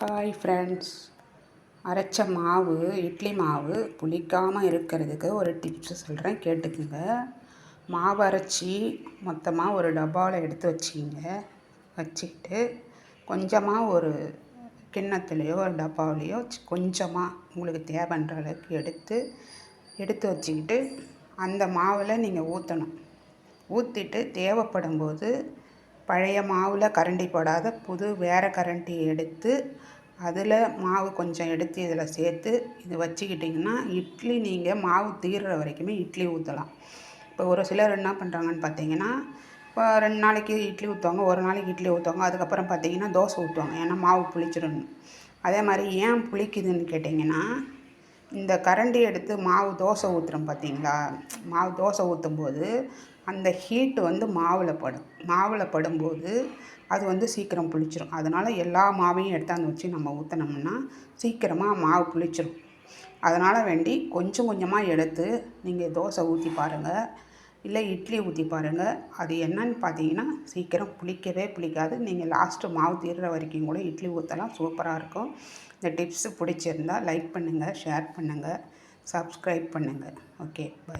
Hi friends அரைச்ச மாவு இட்லி மாவு புளிக்காமல் இருக்கிறதுக்கு ஒரு டிப்ஸு சொல்கிறேன் கேட்டுக்குங்க. மாவு அரைச்சி மொத்தமாக ஒரு டப்பாவில் எடுத்து வச்சிங்க. வச்சுக்கிட்டு கொஞ்சமாக ஒரு கிண்ணத்துலேயோ ஒரு டப்பாவிலையோ கொஞ்சமாக உங்களுக்கு தேவைன்ற அளவுக்கு எடுத்து எடுத்து வச்சுக்கிட்டு அந்த மாவில் நீங்கள் ஊற்றணும் ஊற்றிட்டு தேவைப்படும் போது பழைய மாவில் கரண்டி போடாத புது வேறு கரண்டி எடுத்து அதில் மாவு கொஞ்சம் எடுத்து இதில் சேர்த்து இது வச்சுக்கிட்டிங்கன்னா இட்லி நீங்கள் மாவு தீர்ற வரைக்குமே இட்லி ஊற்றலாம் இப்போ ஒரு சிலர் என்ன பண்ணுறாங்கன்னு பார்த்தீங்கன்னா இப்போ ரெண்டு நாளைக்கு இட்லி ஊற்றுவாங்க ஒரு நாளைக்கு இட்லி ஊற்றுவாங்க அதுக்கப்புறம் பார்த்தீங்கன்னா தோசை ஊற்றுவாங்க ஏன்னா மாவு புளிச்சிடணும். அதே மாதிரி ஏன் புளிக்குதுன்னு கேட்டிங்கன்னா இந்த கரண்டி எடுத்து மாவு தோசை ஊற்றுறோம் பார்த்தீங்களா? மாவு தோசை ஊற்றும்போது அந்த ஹீட்டு வந்து மாவில் படும். மாவில் படும்போது அது வந்து சீக்கிரம் புளிச்சிடும் அதனால் எல்லா மாவையும் எடுத்தாந்து வச்சு நம்ம ஊற்றினோம்னா சீக்கிரமாக மாவு புளிச்சிடும் அதனால் வேண்டி கொஞ்சம் கொஞ்சமாக எடுத்து நீங்கள் தோசை ஊற்றி பாருங்கள் இல்லை இட்லி ஊற்றி பாருங்கள் அது என்னன்னு பார்த்தீங்கன்னா சீக்கிரம் புளிக்கவே புளிக்காது. நீங்கள் லாஸ்ட்டு மாவு தீர்ற வரைக்கும் கூட இட்லி ஊற்றலாம் சூப்பராக இருக்கும். இந்த டிப்ஸு பிடிச்சிருந்தா லைக் பண்ணுங்கள் ஷேர் பண்ணுங்கள் சப்ஸ்கிரைப் பண்ணுங்கள் ஓகே பாய்